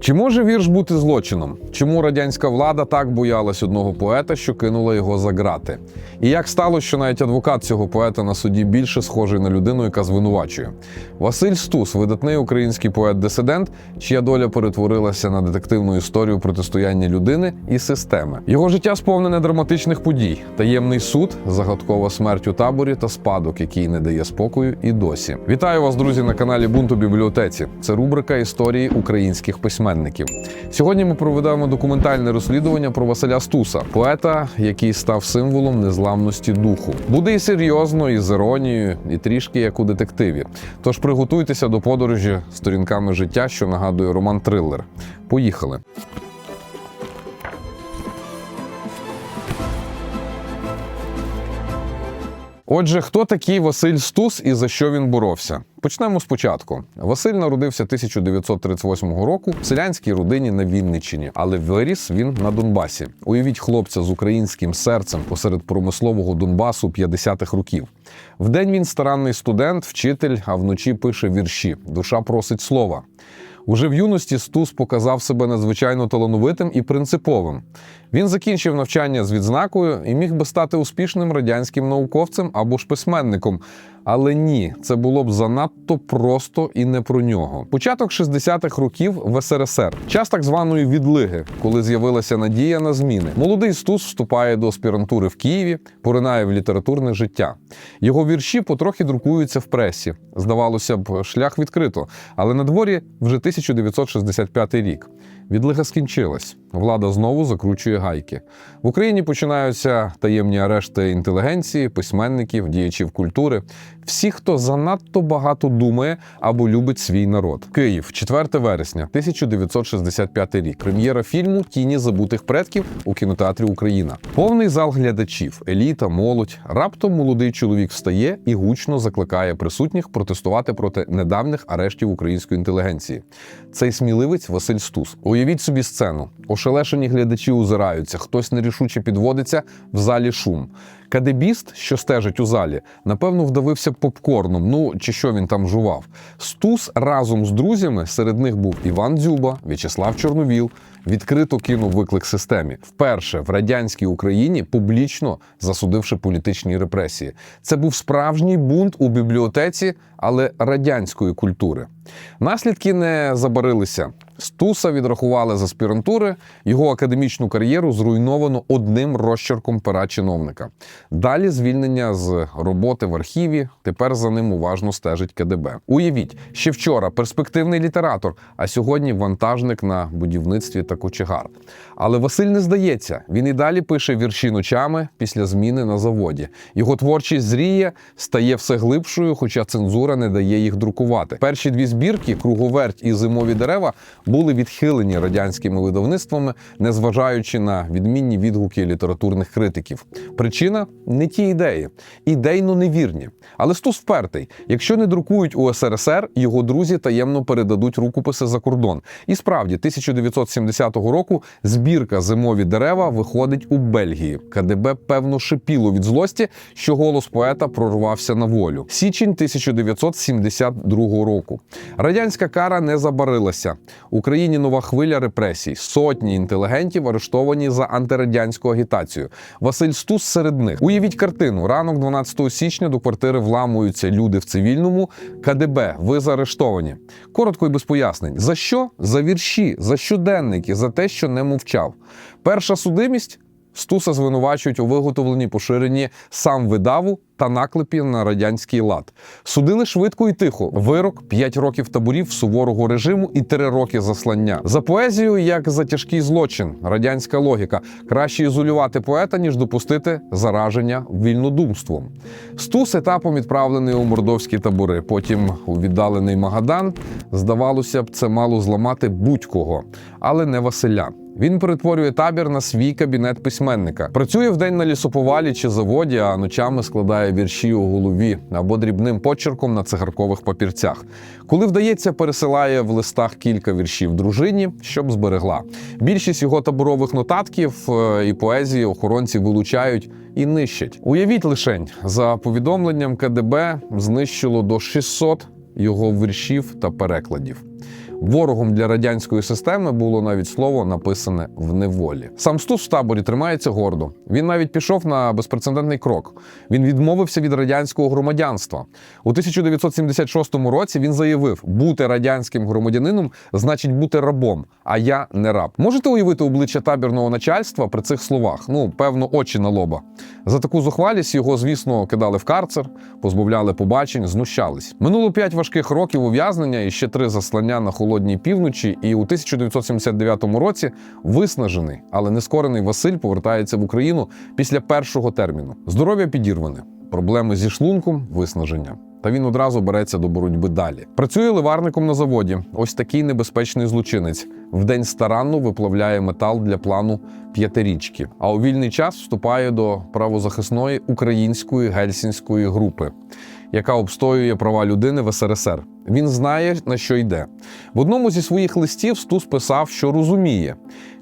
Чи може вірш бути злочином? Чому радянська влада так боялась одного поета, що кинула його за грати? І як сталося, що навіть адвокат цього поета на суді більше схожий на людину, яка звинувачує? Василь Стус, видатний український поет-дисидент, чия доля перетворилася на детективну історію протистояння людини і системи. Його життя сповнене драматичних подій: таємний суд, загадкова смерть у таборі та спадок, який не дає спокою і досі. Вітаю вас, друзі, на каналі Бунт у бібліотеці. Це рубрика історії українських письменників. Сьогодні ми проведемо документальне розслідування про Василя Стуса, поета, який став символом незламності духу. Буде і серйозно, і з іронією, і трішки як у детективі. Тож приготуйтеся до подорожі сторінками життя, що нагадує роман Триллер. Поїхали. Отже, хто такий Василь Стус і за що він боровся? Почнемо спочатку. Василь народився 1938 року в селянській родині на Вінниччині, але виріс він на Донбасі. Уявіть хлопця з українським серцем посеред промислового Донбасу 50-х років. Вдень він старанний студент, вчитель, а вночі пише вірші. Душа просить слова. Уже в юності Стус показав себе надзвичайно талановитим і принциповим. Він закінчив навчання з відзнакою і міг би стати успішним радянським науковцем або ж письменником. Але ні, це було б занадто просто і не про нього. Початок 60-х років в СРСР, час так званої відлиги, коли з'явилася надія на зміни. Молодий Стус вступає до аспірантури в Києві, поринає в літературне життя. Його вірші потрохи друкуються в пресі. Здавалося б, шлях відкрито, але на дворі вже 1965 рік. Відлига скінчилась. Влада знову закручує гайки. В Україні починаються таємні арешти інтелігенції, письменників, діячів культури. Всі, хто занадто багато думає або любить свій народ. Київ, 4 вересня, 1965 рік. Прем'єра фільму Тіні забутих предків у кінотеатрі Україна. Повний зал глядачів, еліта, молодь. Раптом молодий чоловік встає і гучно закликає присутніх протестувати проти недавніх арештів української інтелігенції. Цей сміливець Василь Стус. Уявіть собі сцену. Ошелешені глядачі озираються, хтось нерішуче підводиться в залі шум. Кадебіст, що стежить у залі, напевно, вдавився попкорном. Ну чи що він там жував. Стус разом з друзями серед них був Іван Дзюба, В'ячеслав Чорновіл. Відкрито кинув виклик системі. Вперше в радянській Україні публічно засудивши політичні репресії. Це був справжній бунт у бібліотеці, але радянської культури. Наслідки не забарилися. Стуса відрахували з аспірантури, його академічну кар'єру зруйновано одним розчерком пера чиновника. Далі звільнення з роботи в архіві. Тепер за ним уважно стежить КДБ. Уявіть, ще вчора перспективний літератор, а сьогодні вантажник на будівництві та кочегар. Але Василь не здається. Він і далі пише вірші ночами після зміни на заводі. Його творчість зріє, стає все глибшою, хоча цензура не дає їх друкувати. Перші дві збірки круговерть і зимові дерева були відхилені радянськими видавництвами, незважаючи на відмінні відгуки літературних критиків. Причина не ті ідеї, ідейно невірні. Але Стус впертий. Якщо не друкують у СРСР, його друзі таємно передадуть рукописи за кордон. І справді, 1970 року збірка зимові дерева виходить у Бельгії. КДБ певно шипіло від злості, що голос поета прорвався на волю. Січень 1972 року. Радянська кара не забарилася. Україні нова хвиля репресій. Сотні інтелігентів арештовані за антирадянську агітацію. Василь Стус серед них. Уявіть картину. Ранок 12 січня до квартири вламуються люди в цивільному. КДБ, ви заарештовані. Коротко і без пояснень. За що? За вірші, за щоденники, за те, що не мовчав. Перша судимість. Стуса звинувачують у виготовленні поширенні сам видаву та наклепі на радянський лад. Судили швидко і тихо. Вирок 5 років таборів суворого режиму і 3 роки заслання. За поезію, як за тяжкий злочин, радянська логіка. Краще ізолювати поета, ніж допустити зараження вільнодумством. Стус етапом відправлений у мордовські табори, потім у віддалений Магадан. Здавалося б, це мало зламати будь-кого, але не Василя. Він перетворює табір на свій кабінет письменника. Працює вдень на лісоповалі чи заводі, а ночами складає вірші у голові або дрібним почерком на цигаркових папірцях. Коли вдається, пересилає в листах кілька віршів дружині, щоб зберегла. Більшість його таборових нотатків е, і поезії охоронці вилучають і нищать. Уявіть лишень, за повідомленням КДБ знищило до 600 його віршів та перекладів. Ворогом для радянської системи було навіть слово написане в неволі. Сам Стус в таборі тримається гордо. Він навіть пішов на безпрецедентний крок. Він відмовився від радянського громадянства. У 1976 році він заявив: бути радянським громадянином значить бути рабом. А я не раб. Можете уявити обличчя табірного начальства при цих словах? Ну, певно, очі на лоба. За таку зухвалість його, звісно, кидали в карцер, позбавляли побачень, знущались. Минуло п'ять важких років ув'язнення і ще три заслання на холодній півночі. І у 1979 році виснажений, але нескорений Василь повертається в Україну після першого терміну. Здоров'я підірване, проблеми зі шлунком, виснаження. Та він одразу береться до боротьби далі. Працює ливарником на заводі. Ось такий небезпечний злочинець. Вдень старанно виплавляє метал для плану п'ятирічки. А у вільний час вступає до правозахисної української гельсінської групи, яка обстоює права людини в СРСР. Він знає на що йде. В одному зі своїх листів Стус писав, що розуміє.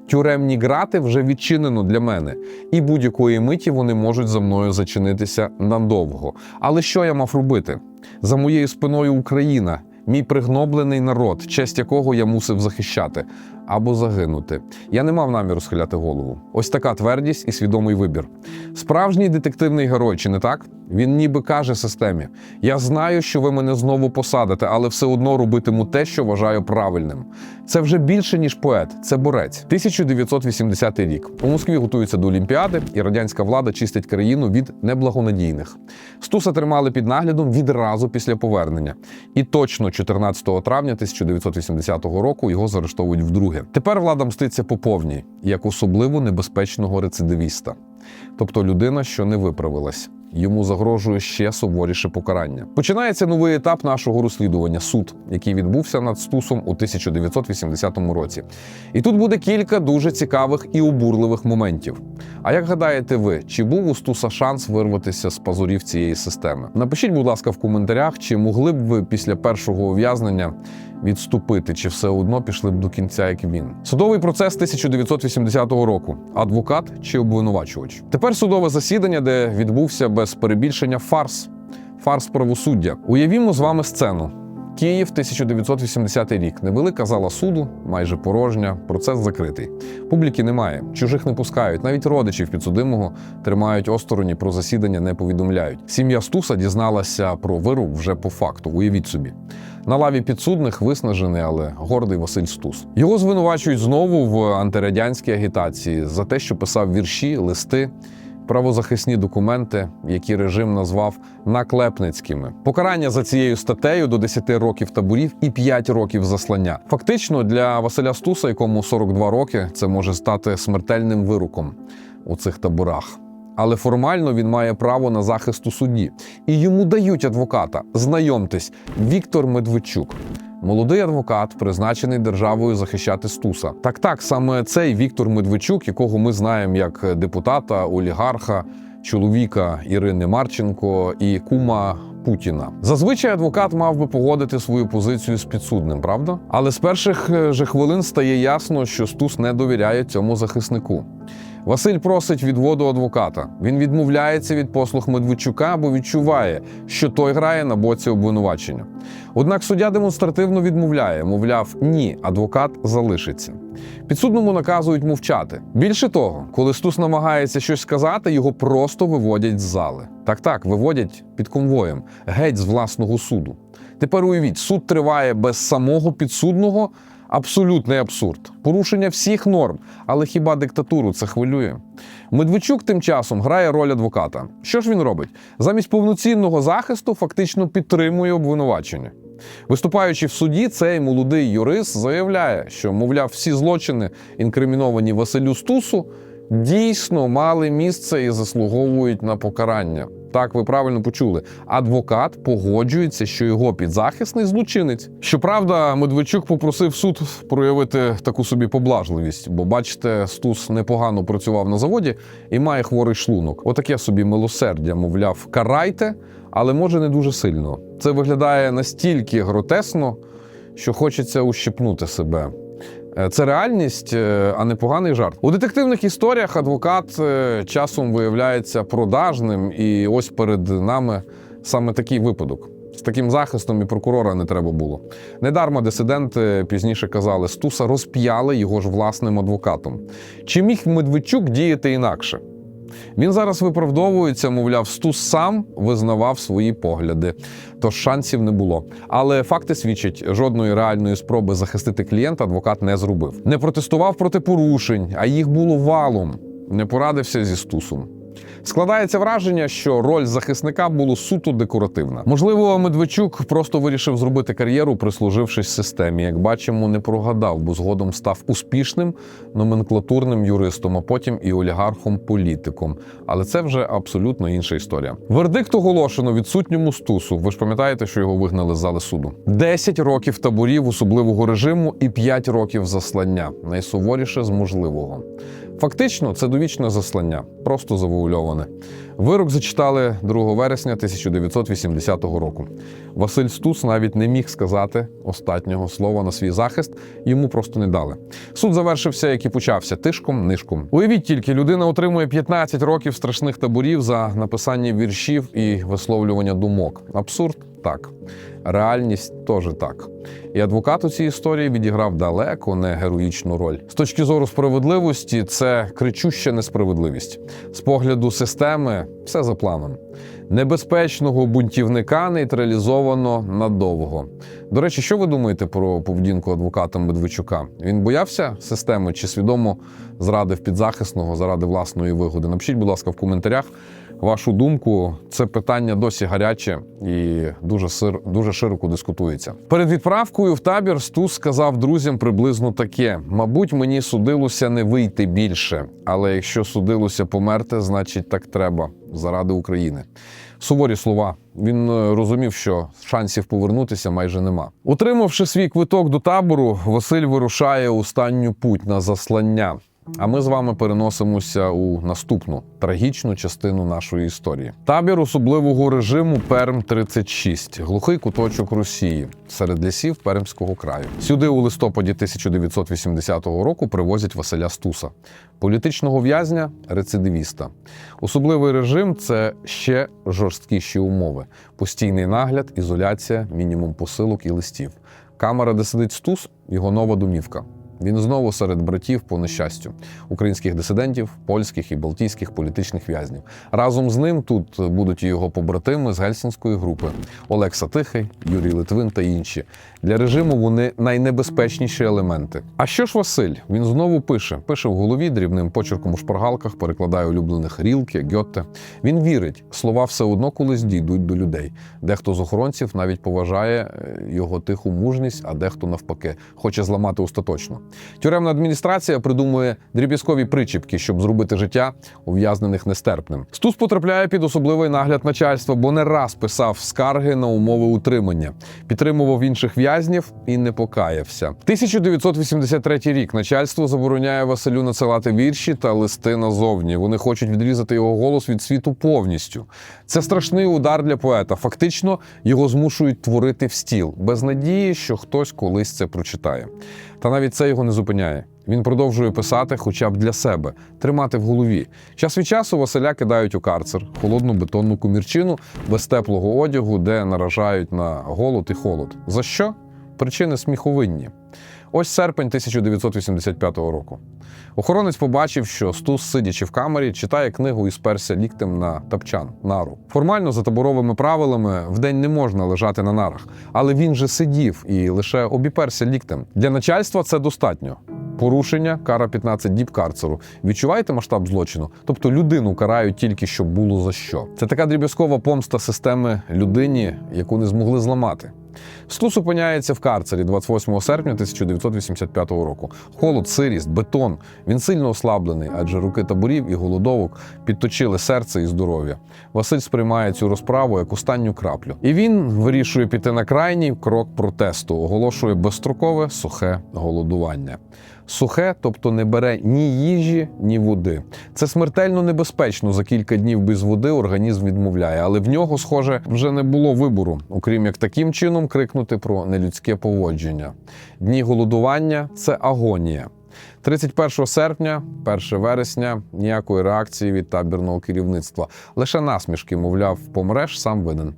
Тюремні грати вже відчинено для мене, і будь-якої миті вони можуть за мною зачинитися надовго. Але що я мав робити? За моєю спиною Україна, мій пригноблений народ, честь якого я мусив захищати або загинути. Я не мав наміру схиляти голову. Ось така твердість і свідомий вибір. Справжній детективний герой, чи не так? Він ніби каже системі: Я знаю, що ви мене знову посадите, але все одно робитиму те, що вважаю правильним. Це вже більше ніж поет, це борець. 1980 рік. У Москві готуються до Олімпіади, і радянська влада чистить країну від неблагонадійних. Стуса тримали під наглядом відразу після повернення. І точно 14 травня 1980 року його заарештовують вдруге. Тепер влада мститься по повній, як особливо небезпечного рецидивіста, тобто людина, що не виправилась. Йому загрожує ще суворіше покарання. Починається новий етап нашого розслідування суд, який відбувся над Стусом у 1980 році. І тут буде кілька дуже цікавих і обурливих моментів. А як гадаєте ви, чи був у Стуса шанс вирватися з пазурів цієї системи? Напишіть, будь ласка, в коментарях, чи могли б ви після першого ув'язнення відступити, чи все одно пішли б до кінця, як він. Судовий процес 1980 року. Адвокат чи обвинувачувач. Тепер судове засідання, де відбувся без перебільшення фарс. Фарс правосуддя. Уявімо з вами сцену. Київ, 1980 рік. Невелика зала суду, майже порожня, процес закритий. Публіки немає, чужих не пускають, навіть родичів підсудимого тримають остороні про засідання, не повідомляють. Сім'я Стуса дізналася про вирок вже по факту. Уявіть собі. На лаві підсудних виснажений, але гордий Василь Стус. Його звинувачують знову в антирадянській агітації за те, що писав вірші, листи. Правозахисні документи, які режим назвав наклепницькими, покарання за цією статтею до 10 років таборів і 5 років заслання. Фактично для Василя Стуса, якому 42 роки, це може стати смертельним вироком у цих таборах. Але формально він має право на захист у суді, і йому дають адвоката. Знайомтесь, Віктор Медведчук. Молодий адвокат, призначений державою захищати Стуса. Так, так, саме цей Віктор Медведчук, якого ми знаємо як депутата, олігарха, чоловіка Ірини Марченко і кума Путіна. Зазвичай адвокат мав би погодити свою позицію з підсудним, правда? Але з перших е, же хвилин стає ясно, що Стус не довіряє цьому захиснику. Василь просить відводу адвоката. Він відмовляється від послуг Медведчука, бо відчуває, що той грає на боці обвинувачення. Однак суддя демонстративно відмовляє, мовляв, ні, адвокат залишиться. Підсудному наказують мовчати. Більше того, коли Стус намагається щось сказати, його просто виводять з зали. Так, так, виводять під конвоєм, геть з власного суду. Тепер уявіть, суд триває без самого підсудного. Абсолютний абсурд, порушення всіх норм, але хіба диктатуру це хвилює? Медведчук тим часом грає роль адвоката. Що ж він робить? Замість повноцінного захисту фактично підтримує обвинувачення. Виступаючи в суді, цей молодий юрист заявляє, що, мовляв, всі злочини, інкриміновані Василю Стусу, дійсно мали місце і заслуговують на покарання. Так, ви правильно почули. Адвокат погоджується, що його підзахисний злочинець. Щоправда, Медведчук попросив суд проявити таку собі поблажливість, бо бачите, Стус непогано працював на заводі і має хворий шлунок. Отаке собі милосердя, мовляв, карайте, але може не дуже сильно. Це виглядає настільки гротесно, що хочеться ущипнути себе. Е, Це реальність, е, а не поганий жарт. У детективних історіях адвокат е, часом виявляється продажним, і ось перед нами саме такий випадок. З таким захистом і прокурора не треба було. Недарма дисиденти пізніше казали, Стуса розп'яли його ж власним адвокатом. Чи міг Медведчук діяти інакше? Він зараз виправдовується, мовляв, Стус сам визнавав свої погляди, тож шансів не було. Але факти свідчать, жодної реальної спроби захистити клієнта адвокат не зробив. Не протестував проти порушень, а їх було валом. Не порадився зі Стусом. Складається враження, що роль захисника була суто декоративна. Можливо, Медведчук просто вирішив зробити кар'єру, прислужившись системі. Як бачимо, не прогадав, бо згодом став успішним номенклатурним юристом, а потім і олігархом-політиком. Але це вже абсолютно інша історія. Вердикт оголошено відсутньому стусу. Ви ж пам'ятаєте, що його вигнали з зали суду? 10 років таборів особливого режиму і 5 років заслання. Найсуворіше з можливого. Фактично, це довічне заслання, просто завуальоване. Вирок зачитали 2 вересня 1980 року. Василь Стус навіть не міг сказати останнього слова на свій захист, йому просто не дали. Суд завершився, як і почався, тишком, нишком. Уявіть тільки, людина отримує 15 років страшних таборів за написання віршів і висловлювання думок. Абсурд так. Реальність теж так. І адвокат у цій історії відіграв далеко не героїчну роль. З точки зору справедливості, це кричуща несправедливість. З погляду системи все за планом. Небезпечного бунтівника нейтралізовано надовго. До речі, що ви думаєте про поведінку адвоката Медведчука? Він боявся системи чи свідомо зрадив підзахисного заради власної вигоди? Напишіть, будь ласка, в коментарях вашу думку. Це питання досі гаряче і дуже сир, дуже широко дискутується. Перед відправкою в табір Стус сказав друзям приблизно таке: мабуть, мені судилося не вийти більше, але якщо судилося померти, значить так треба заради України. Суворі слова. Він е, розумів, що шансів повернутися майже нема. Утримавши свій квиток до табору, Василь вирушає останню путь на заслання. А ми з вами переносимося у наступну трагічну частину нашої історії. Табір особливого режиму Перм 36 глухий куточок Росії серед лісів Пермського краю. Сюди у листопаді 1980 року привозять Василя Стуса, політичного в'язня, рецидивіста. Особливий режим це ще жорсткіші умови: постійний нагляд, ізоляція, мінімум посилок і листів. Камера, де сидить Стус, його нова домівка. Він знову серед братів по нещастю українських дисидентів, польських і балтійських політичних в'язнів. Разом з ним тут будуть його побратими з гельсінської групи Олекса Тихий, Юрій Литвин та інші. Для режиму вони найнебезпечніші елементи. А що ж Василь? Він знову пише: пише в голові дрібним почерком у шпаргалках, перекладає улюблених Рілке, Гьотте. Він вірить, слова все одно колись дійдуть до людей. Дехто з охоронців навіть поважає е, його тиху мужність, а дехто навпаки хоче зламати остаточно. Тюремна адміністрація придумує дріб'язкові причіпки, щоб зробити життя ув'язнених нестерпним. Стус потрапляє під особливий нагляд начальства, бо не раз писав скарги на умови утримання, підтримував інших в'язнів і не покаявся. 1983 рік начальство забороняє Василю надсилати вірші та листи назовні. Вони хочуть відрізати його голос від світу повністю. Це страшний удар для поета. Фактично його змушують творити в стіл, без надії, що хтось колись це прочитає. Та навіть це його не зупиняє. Він продовжує писати хоча б для себе, тримати в голові. Час від часу Василя кидають у карцер, холодну бетонну комірчину без теплого одягу, де наражають на голод і холод. За що? Причини сміховинні. Ось серпень 1985 року. Охоронець побачив, що Стус, сидячи в камері, читає книгу і сперся ліктем на тапчан нару. Формально за таборовими правилами вдень не можна лежати на нарах, але він же сидів і лише обіперся ліктем. Для начальства це достатньо. Порушення, кара 15 діб карцеру. Відчуваєте масштаб злочину? Тобто людину карають тільки щоб було за що. Це така дріб'язкова помста системи людині, яку не змогли зламати. Стус опиняється в карцері 28 серпня 1985 року. Холод, сирість, бетон. Він сильно ослаблений, адже руки таборів і голодовок підточили серце і здоров'я. Василь сприймає цю розправу як останню краплю. І він вирішує піти на крайній крок протесту, оголошує безстрокове сухе голодування. Сухе, тобто не бере ні їжі, ні води. Це смертельно небезпечно. За кілька днів без води організм відмовляє, але в нього, схоже, вже не було вибору, окрім як таким чином крикнути про нелюдське поводження. Дні голодування це агонія. 31 серпня, 1 вересня ніякої реакції від табірного керівництва. Лише насмішки, мовляв, помреш, сам винен.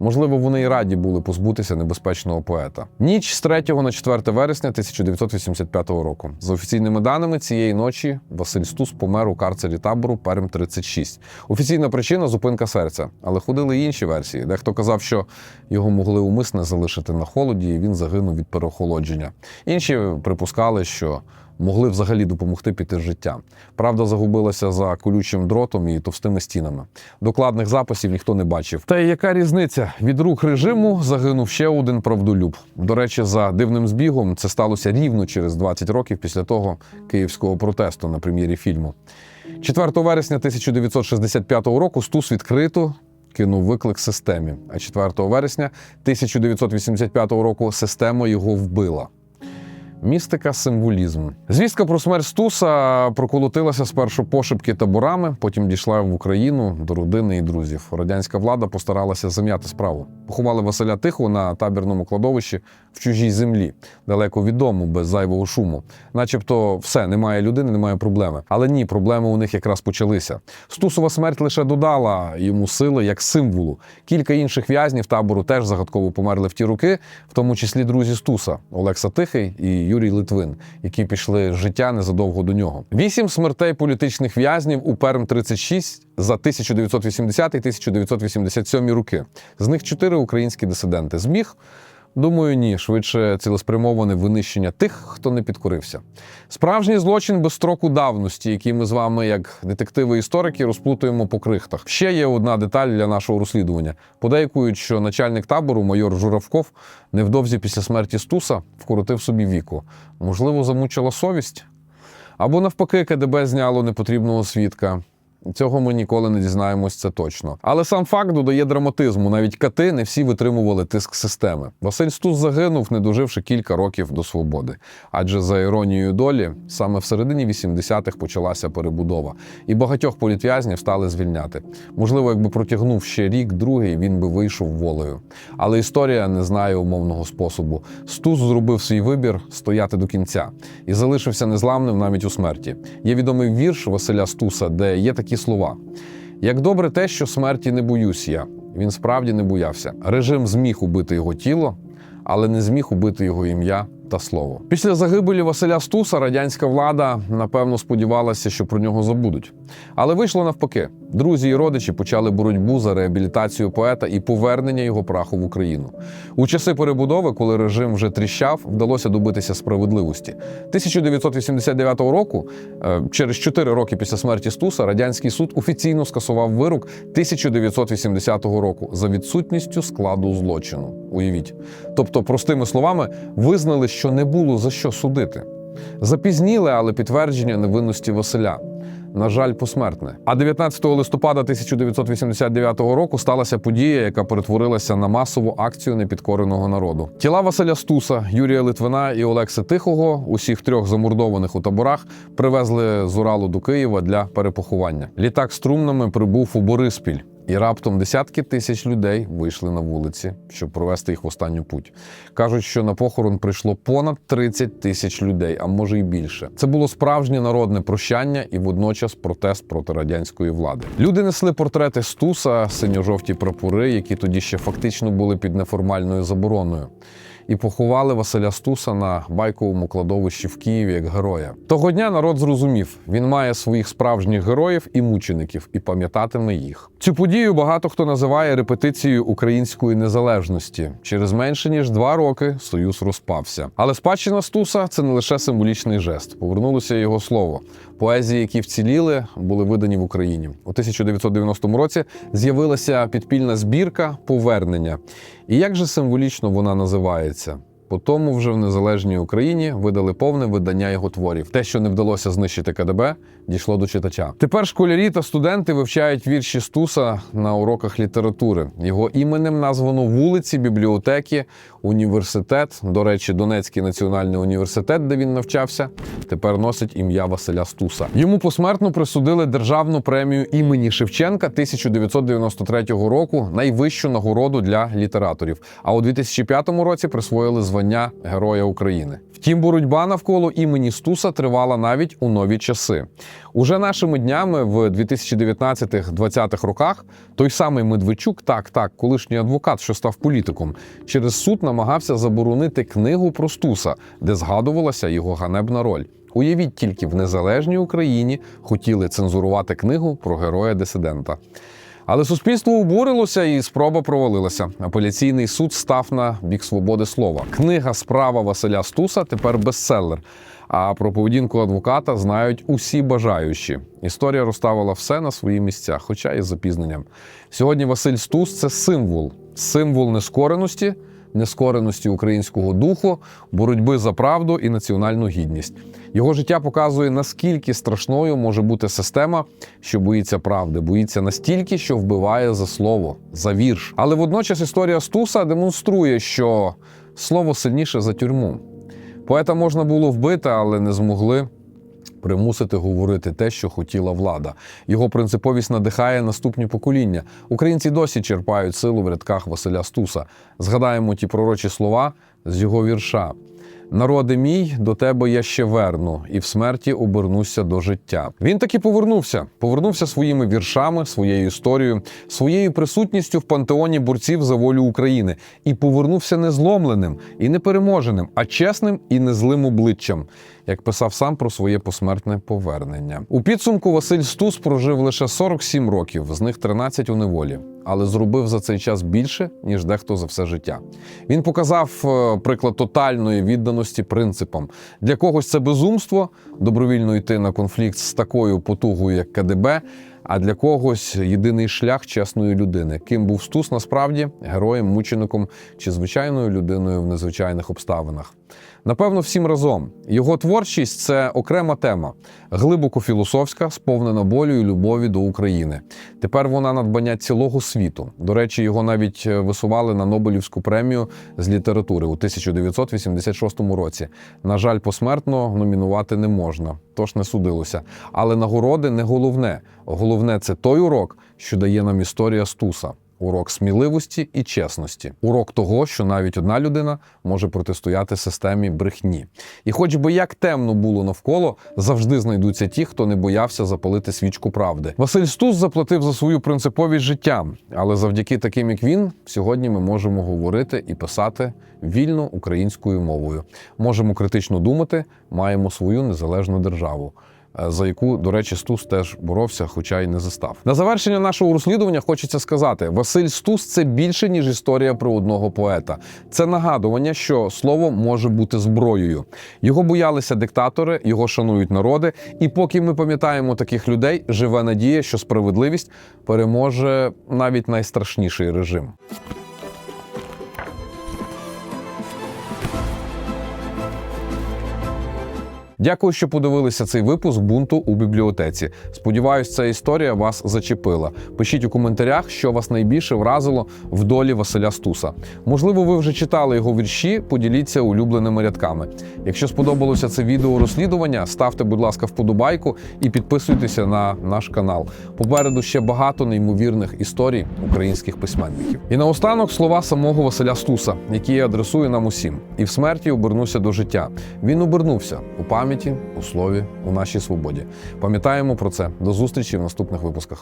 Можливо, вони і раді були позбутися небезпечного поета. Ніч з 3 на 4 вересня 1985 року. За офіційними даними, цієї ночі Василь Стус помер у карцері табору Перм 36. Офіційна причина зупинка серця, але ходили й інші версії. Дехто казав, що його могли умисне залишити на холоді, і він загинув від переохолодження. Інші припускали, що могли взагалі допомогти піти життя. Правда загубилася за колючим дротом і товстими стінами. Докладних записів ніхто не бачив. Та яка різниця? Від рук режиму загинув ще один правдолюб. До речі, за дивним збігом це сталося рівно через 20 років після того київського протесту на прем'єрі фільму. 4 вересня 1965 року Стус відкрито кинув виклик системі. А 4 вересня 1985 року система його вбила. Містика, символізм. Звістка про смерть Стуса проколотилася спершу пошепки таборами, потім дійшла в Україну до родини і друзів. Радянська влада постаралася зам'яти справу. Поховали Василя Тихого на табірному кладовищі в чужій землі, далеко від дому, без зайвого шуму. Начебто, все, немає людини, немає проблеми. Але ні, проблеми у них якраз почалися. Стусова смерть лише додала йому сили як символу. Кілька інших в'язнів табору теж загадково померли в ті роки, в тому числі друзі Стуса Олекса Тихий і Юрій Литвин, які пішли з життя незадовго до нього. Вісім смертей політичних в'язнів у Перм 36 за 1980-1987 роки. З них чотири українські дисиденти. Зміг Думаю, ні. Швидше цілеспрямоване винищення тих, хто не підкорився. Справжній злочин без строку давності, який ми з вами, як детективи-історики, розплутуємо по крихтах. Ще є одна деталь для нашого розслідування. Подейкують, що начальник табору, майор Журавков, невдовзі після смерті Стуса вкоротив собі віку. Можливо, замучила совість? Або навпаки, КДБ зняло непотрібного свідка. Цього ми ніколи не дізнаємось, це точно. Але сам факт додає драматизму. Навіть кати не всі витримували тиск системи. Василь Стус загинув, не доживши кілька років до свободи. Адже за іронією долі, саме в середині 80-х почалася перебудова, і багатьох політв'язнів стали звільняти. Можливо, якби протягнув ще рік, другий, він би вийшов волею. Але історія не знає умовного способу. Стус зробив свій вибір стояти до кінця і залишився незламним навіть у смерті. Є відомий вірш Василя Стуса, де є такі слова: як добре те, що смерті не боюсь я. Він справді не боявся. Режим зміг убити його тіло, але не зміг убити його ім'я та слово. Після загибелі Василя Стуса радянська влада напевно сподівалася, що про нього забудуть. Але вийшло навпаки. Друзі і родичі почали боротьбу за реабілітацію поета і повернення його праху в Україну. У часи перебудови, коли режим вже тріщав, вдалося добитися справедливості. 1989 року, е, через 4 роки після смерті Стуса, радянський суд офіційно скасував вирок 1980 року за відсутністю складу злочину. Уявіть, тобто, простими словами, визнали, що не було за що судити. Запізніли, але підтвердження невинності Василя. На жаль, посмертне. А 19 листопада 1989 року сталася подія, яка перетворилася на масову акцію непідкореного народу. Тіла Василя Стуса, Юрія Литвина і Олекси Тихого, усіх трьох замордованих у таборах, привезли з Уралу до Києва для перепоховання. Літак з трумнами прибув у Бориспіль. І раптом десятки тисяч людей вийшли на вулиці, щоб провести їх в останню путь. Кажуть, що на похорон прийшло понад 30 тисяч людей, а може й більше. Це було справжнє народне прощання і водночас протест проти радянської влади. Люди несли портрети Стуса, синьо-жовті прапори, які тоді ще фактично були під неформальною забороною. І поховали Василя Стуса на байковому кладовищі в Києві як героя. Того дня народ зрозумів, він має своїх справжніх героїв і мучеників і пам'ятатиме їх. Цю подію багато хто називає репетицією української незалежності. Через менше ніж два роки союз розпався. Але спадщина Стуса це не лише символічний жест. Повернулося його слово. Поезії, які вціліли, були видані в Україні. У 1990 році з'явилася підпільна збірка Повернення. І як же символічно вона називається? По тому вже в незалежній Україні видали повне видання його творів. Те, що не вдалося знищити КДБ, дійшло до читача. Тепер школярі та студенти вивчають вірші Стуса на уроках літератури. Його іменем названо вулиці, бібліотеки, університет. До речі, Донецький національний університет, де він навчався, тепер носить ім'я Василя Стуса. Йому посмертно присудили державну премію імені Шевченка 1993 року, найвищу нагороду для літераторів. А у 2005 році присвоїли звання Героя України. Втім, боротьба навколо імені Стуса тривала навіть у нові часи. Уже нашими днями в 2019-2020 роках той самий Медведчук, так, так, колишній адвокат, що став політиком, через суд намагався заборонити книгу про Стуса, де згадувалася його ганебна роль. Уявіть тільки в незалежній Україні хотіли цензурувати книгу про героя дисидента. Але суспільство обурилося і спроба провалилася. Апеляційний суд став на бік свободи слова. Книга Справа Василя Стуса тепер бестселер. А про поведінку адвоката знають усі бажаючі. Історія розставила все на свої місця, хоча і з запізненням. Сьогодні Василь Стус це символ, символ нескореності, нескореності українського духу, боротьби за правду і національну гідність. Його життя показує, наскільки страшною може бути система, що боїться правди, боїться настільки, що вбиває за слово, за вірш. Але водночас історія Стуса демонструє, що слово сильніше за тюрму. Поета можна було вбити, але не змогли примусити говорити те, що хотіла влада. Його принциповість надихає наступні покоління. Українці досі черпають силу в рядках Василя Стуса. Згадаємо ті пророчі слова з його вірша. Народи мій, до тебе я ще верну, і в смерті обернуся до життя. Він таки повернувся. Повернувся своїми віршами, своєю історією, своєю присутністю в пантеоні борців за волю України. І повернувся не зломленим і не переможеним, а чесним і незлим обличчям, як писав сам про своє посмертне повернення. У підсумку Василь Стус прожив лише 47 років, з них 13 у неволі, але зробив за цей час більше, ніж дехто за все життя. Він показав е, приклад тотальної відданості принципам. Для когось це безумство добровільно йти на конфлікт з такою потугою, як КДБ. А для когось єдиний шлях чесної людини. Ким був Стус насправді героєм, мучеником чи звичайною людиною в незвичайних обставинах. Напевно, всім разом його творчість це окрема тема, глибоко філософська, сповнена болю і любові до України. Тепер вона надбання цілого світу. До речі, його навіть е, висували на Нобелівську премію з літератури у 1986 році. На жаль, посмертно номінувати не можна, тож не судилося. Але нагороди не головне. Головне це той урок, що дає нам історія Стуса. Урок сміливості і чесності, урок того, що навіть одна людина може протистояти системі брехні. І хоч би як темно було навколо, завжди знайдуться ті, хто не боявся запалити свічку правди. Василь Стус заплатив за свою принциповість життям, але завдяки таким, як він, сьогодні ми можемо говорити і писати вільно українською мовою. Можемо критично думати, маємо свою незалежну державу. Е, За яку, до речі, Стус теж боровся, хоча й не застав. На завершення нашого розслідування хочеться сказати: Василь Стус це більше ніж історія про одного поета. Це нагадування, що слово може бути зброєю. Його боялися диктатори, його шанують народи. І поки ми пам'ятаємо таких людей, живе надія, що справедливість переможе навіть найстрашніший режим. Дякую, що подивилися цей випуск бунту у бібліотеці. Сподіваюсь, ця історія вас зачепила. Пишіть у коментарях, що вас найбільше вразило в долі Василя Стуса. Можливо, ви вже читали його вірші. Поділіться улюбленими рядками. Якщо сподобалося це відео розслідування, ставте, будь ласка, вподобайку і підписуйтеся на наш канал. Попереду ще багато неймовірних історій українських письменників. І наостанок слова самого Василя Стуса, які я адресую нам усім. І в смерті обернуся до життя. Він обернувся у пам'яті, у слові, у нашій свободі. Пам'ятаємо про це. До зустрічі в наступних випусках.